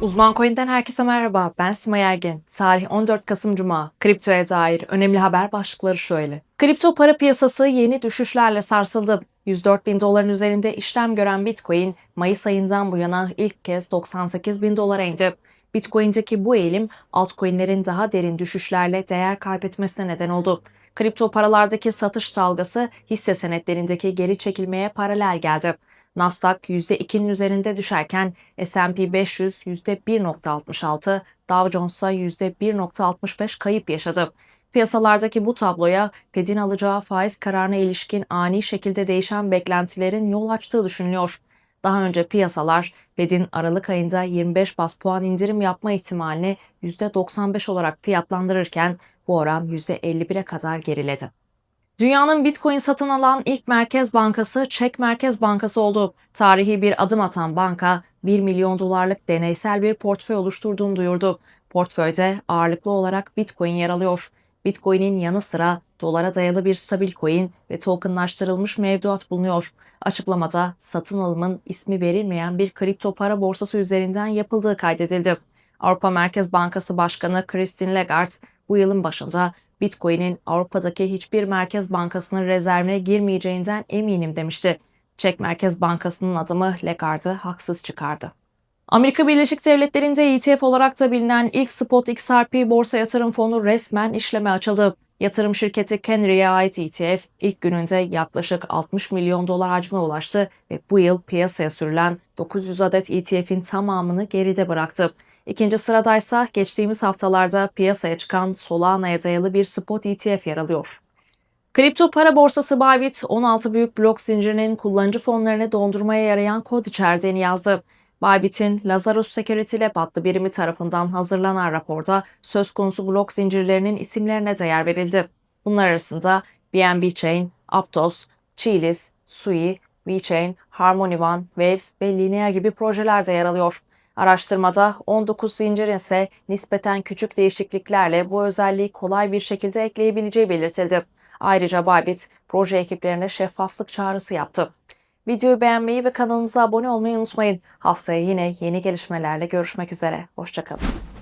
Uzman Coin'den herkese merhaba. Ben Simay Ergin. Tarih 14 Kasım Cuma. Kriptoya dair önemli haber başlıkları şöyle. Kripto para piyasası yeni düşüşlerle sarsıldı. 104 bin doların üzerinde işlem gören Bitcoin, Mayıs ayından bu yana ilk kez 98 bin dolara indi. Bitcoin'deki bu eğilim altcoin'lerin daha derin düşüşlerle değer kaybetmesine neden oldu. Kripto paralardaki satış dalgası hisse senetlerindeki geri çekilmeye paralel geldi. Nasdaq %2'nin üzerinde düşerken S&P 500 %1.66, Dow Jones ise %1.65 kayıp yaşadı. Piyasalardaki bu tabloya Fed'in alacağı faiz kararına ilişkin ani şekilde değişen beklentilerin yol açtığı düşünülüyor. Daha önce piyasalar Fed'in Aralık ayında 25 bas puan indirim yapma ihtimalini %95 olarak fiyatlandırırken bu oran %51'e kadar geriledi. Dünyanın Bitcoin satın alan ilk merkez bankası Çek Merkez Bankası oldu. Tarihi bir adım atan banka 1 milyon dolarlık deneysel bir portföy oluşturduğunu duyurdu. Portföyde ağırlıklı olarak Bitcoin yer alıyor. Bitcoin'in yanı sıra dolara dayalı bir stabil coin ve tokenlaştırılmış mevduat bulunuyor. Açıklamada satın alımın ismi verilmeyen bir kripto para borsası üzerinden yapıldığı kaydedildi. Avrupa Merkez Bankası Başkanı Christine Lagarde bu yılın başında Bitcoin'in Avrupa'daki hiçbir merkez bankasının rezervine girmeyeceğinden eminim demişti. Çek Merkez Bankası'nın adımı Lagarde'ı haksız çıkardı. Amerika Birleşik Devletleri'nde ETF olarak da bilinen ilk spot XRP borsa yatırım fonu resmen işleme açıldı. Yatırım şirketi Canry'e ait ETF ilk gününde yaklaşık 60 milyon dolar hacme ulaştı ve bu yıl piyasaya sürülen 900 adet ETF'in tamamını geride bıraktı. İkinci sıradaysa geçtiğimiz haftalarda piyasaya çıkan Solana'ya dayalı bir spot ETF yer alıyor. Kripto para borsası Bybit, 16 büyük blok zincirinin kullanıcı fonlarını dondurmaya yarayan kod içerdiğini yazdı. Bybit'in Lazarus Security Lab adlı birimi tarafından hazırlanan raporda söz konusu blok zincirlerinin isimlerine de yer verildi. Bunlar arasında BNB Chain, Aptos, Chilis, Sui, VeChain, Harmony One, Waves ve Linea gibi projeler de yer alıyor. Araştırmada 19 zincirin ise nispeten küçük değişikliklerle bu özelliği kolay bir şekilde ekleyebileceği belirtildi. Ayrıca Bybit proje ekiplerine şeffaflık çağrısı yaptı. Videoyu beğenmeyi ve kanalımıza abone olmayı unutmayın. Haftaya yine yeni gelişmelerle görüşmek üzere. Hoşçakalın.